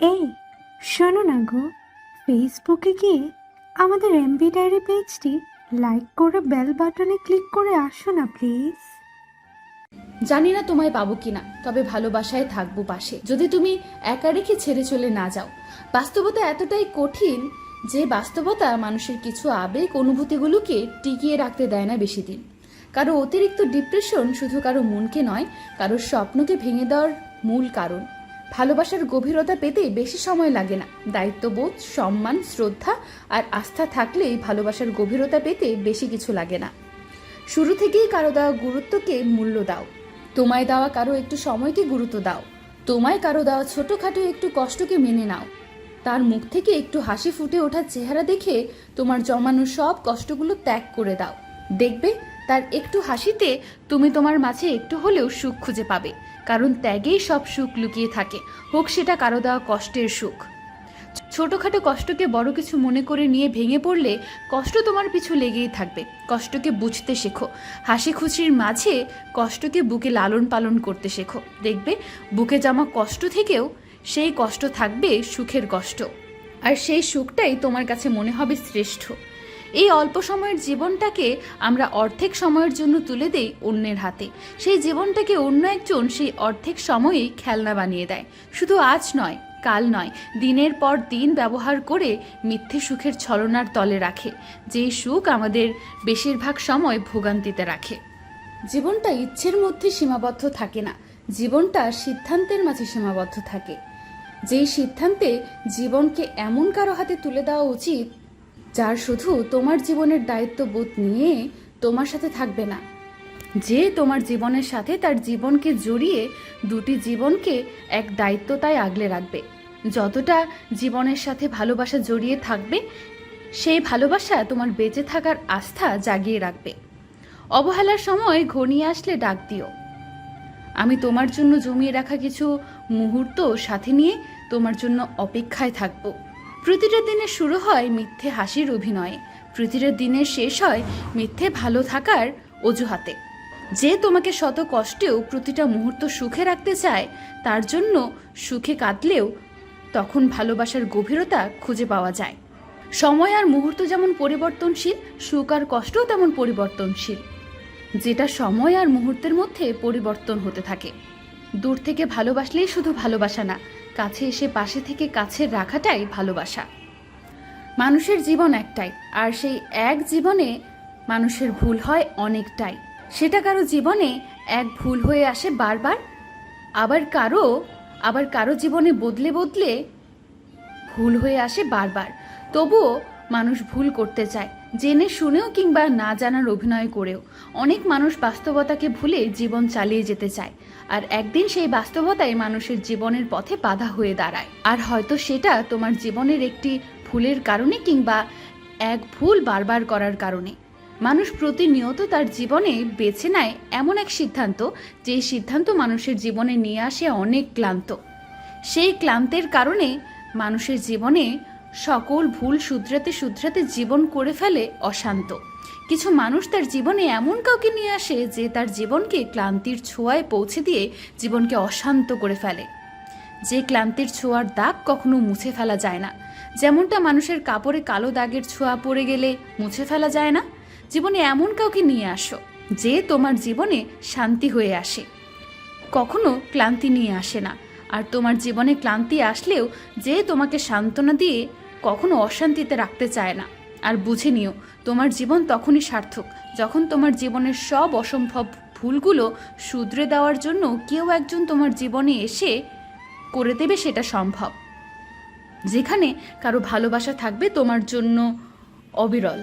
এই, শোনো না গো। ফেসবুকে গিয়ে আমাদের এমবি ডায়েরি পেজটি লাইক করে বেল বাটনে ক্লিক করে আসো না প্লিজ জানি না তোমায় পাবো কিনা, তবে ভালোবাসায় থাকব পাশে। যদি তুমি একা রেখে ছেড়ে চলে না যাও, বাস্তবতা এতটাই কঠিন যে বাস্তবতা মানুষের কিছু আবেগ অনুভূতিগুলোকে টিকিয়ে রাখতে দেয় না বেশি দিন কারও অতিরিক্ত ডিপ্রেশন শুধু কারও মনকে নয়, কারও স্বপ্নকে ভেঙে দেওয়ার মূল কারণ। ভালোবাসার গভীরতা পেতে বেশি সময় লাগে না। দায়িত্ববোধ, সম্মান, শ্রদ্ধা আর আস্থা থাকলেই ভালোবাসার গভীরতা পেতে বেশি কিছু লাগে না। শুরু থেকেই কারও দেওয়া গুরুত্বকে মূল্য দাও। তোমায় দেওয়া কারও একটু সময়কে গুরুত্ব দাও। তোমায় কারও দেওয়া ছোটোখাটো একটু কষ্টকে মেনে নাও। তার মুখ থেকে একটু হাসি ফুটে ওঠার চেহারা দেখে তোমার জমানো সব কষ্টগুলো ত্যাগ করে দাও। দেখবে, তার একটু হাসিতে তুমি তোমার মাঝে একটু হলেও সুখ খুঁজে পাবে। কারণ ত্যাগেই সব সুখ লুকিয়ে থাকে। হোক সেটা কারও দেওয়া কষ্টের সুখ। ছোটোখাটো কষ্টকে বড় কিছু মনে করে নিয়ে ভেঙে পড়লে কষ্ট তোমার পিছু লেগেই থাকবে। কষ্টকে বুঝতে শেখো। হাসি খুশির মাঝে কষ্টকে বুকে লালন পালন করতে শেখো। দেখবে, বুকে জমা কষ্ট থেকেও সেই কষ্ট থাকবে সুখের কষ্ট। আর সেই সুখটাই তোমার কাছে মনে হবে শ্রেষ্ঠ। এই অল্প সময়ের জীবনটাকে আমরা অর্ধেক সময়ের জন্য তুলে দেই অন্যের হাতে। সেই জীবনটাকে অন্য একজন সেই অর্ধেক সময়েই খেলনা বানিয়ে দেয়। শুধু আজ নয়, কাল নয়, দিনের পর দিন ব্যবহার করে মিথ্যে সুখের ছলনার তলে রাখে, যেই সুখ আমাদের বেশিরভাগ সময় ভোগান্তিতে রাখে। জীবনটা ইচ্ছের মধ্যে সীমাবদ্ধ থাকে না, জীবনটা সিদ্ধান্তের মাঝে সীমাবদ্ধ থাকে। যেই সিদ্ধান্তে জীবনকে এমন কারও হাতে তুলে দেওয়া উচিত যার শুধু তোমার জীবনের দায়িত্ববোধ নিয়ে তোমার সাথে থাকবে না। যে তোমার জীবনের সাথে তার জীবনকে জড়িয়ে দুটি জীবনকে এক দায়িত্বতায় আগলে রাখবে। যতটা জীবনের সাথে ভালোবাসা জড়িয়ে থাকবে, সেই ভালোবাসা তোমার বেঁচে থাকার আস্থা জাগিয়ে রাখবে। অবহেলার সময় ঘনিয়ে আসলে ডাক দিও। আমি তোমার জন্য জমিয়ে রাখা কিছু মুহূর্ত সাথে নিয়ে তোমার জন্য অপেক্ষায় থাকব। প্রতিটা দিনে শুরু হয় মিথ্যে হাসির অভিনয়ে। প্রতিটা দিনের শেষ হয় মিথ্যে ভালো থাকার অজুহাতে। যে তোমাকে শত কষ্টেও প্রতিটা মুহূর্ত সুখে রাখতে চায়, তার জন্য সুখে কাঁদলেও তখন ভালোবাসার গভীরতা খুঁজে পাওয়া যায়। সময় আর মুহূর্ত যেমন পরিবর্তনশীল, সুখ আর কষ্টও তেমন পরিবর্তনশীল। যেটা সময় আর মুহূর্তের মধ্যে পরিবর্তন হতে থাকে। দূর থেকে ভালোবাসলেই শুধু ভালোবাসা না, কাছে এসে পাশে থেকে কাছে রাখাটাই ভালোবাসা। মানুষের জীবন একটাই, আর সেই এক জীবনে মানুষের ভুল হয় অনেকটাই। সেটা কারও জীবনে এক ভুল হয়ে আসে বারবার, আবার কারও আবার কারও জীবনে বদলে বদলে ভুল হয়ে আসে বারবার। তবুও মানুষ ভুল করতে চায় জেনে শুনেও কিংবা না জানার অভিনয় করেও অনেক মানুষ বাস্তবতাকে ভুলে জীবন চালিয়ে যেতে চায়। আর একদিন সেই বাস্তবতাই মানুষের জীবনের পথে বাধা হয়ে দাঁড়ায়। আর হয়তো সেটা তোমার জীবনের একটি ভুলের কারণে কিংবা এক ভুল বারবার করার কারণে। মানুষ প্রতিনিয়ত তার জীবনে বেছে নেয় এমন এক সিদ্ধান্ত, যে সিদ্ধান্ত মানুষের জীবনে নিয়ে আসে অনেক ক্লান্ত। সেই ক্লান্তের কারণে মানুষের জীবনে সকল ভুল শুধরাতে শুধরাতে জীবন করে ফেলে অশান্ত। কিছু মানুষ তার জীবনে এমন কাউকে নিয়ে আসে যে তার জীবনকে ক্লান্তির ছোঁয়ায় পৌঁছে দিয়ে জীবনকে অশান্ত করে ফেলে। যে ক্লান্তির ছোঁয়ার দাগ কখনো মুছে ফেলা যায় না। যেমনটা মানুষের কাপড়ে কালো দাগের ছোঁয়া পড়ে গেলে মুছে ফেলা যায় না। জীবনে এমন কাউকে নিয়ে আসো যে তোমার জীবনে শান্তি হয়ে আসে। কখনো ক্লান্তি নিয়ে আসে না। আর তোমার জীবনে ক্লান্তি আসলেও যে তোমাকে সান্ত্বনা দিয়ে কখনো অশান্তিতে রাখতে চায় না। আর বুঝে নিও, তোমার জীবন তখনই সার্থক, যখন তোমার জীবনের সব অসম্ভব ভুলগুলো শুধরে দেওয়ার জন্য কেউ একজন তোমার জীবনে এসে করে দেবে সেটা সম্ভব। যেখানে কারও ভালোবাসা থাকবে তোমার জন্য অবিরল।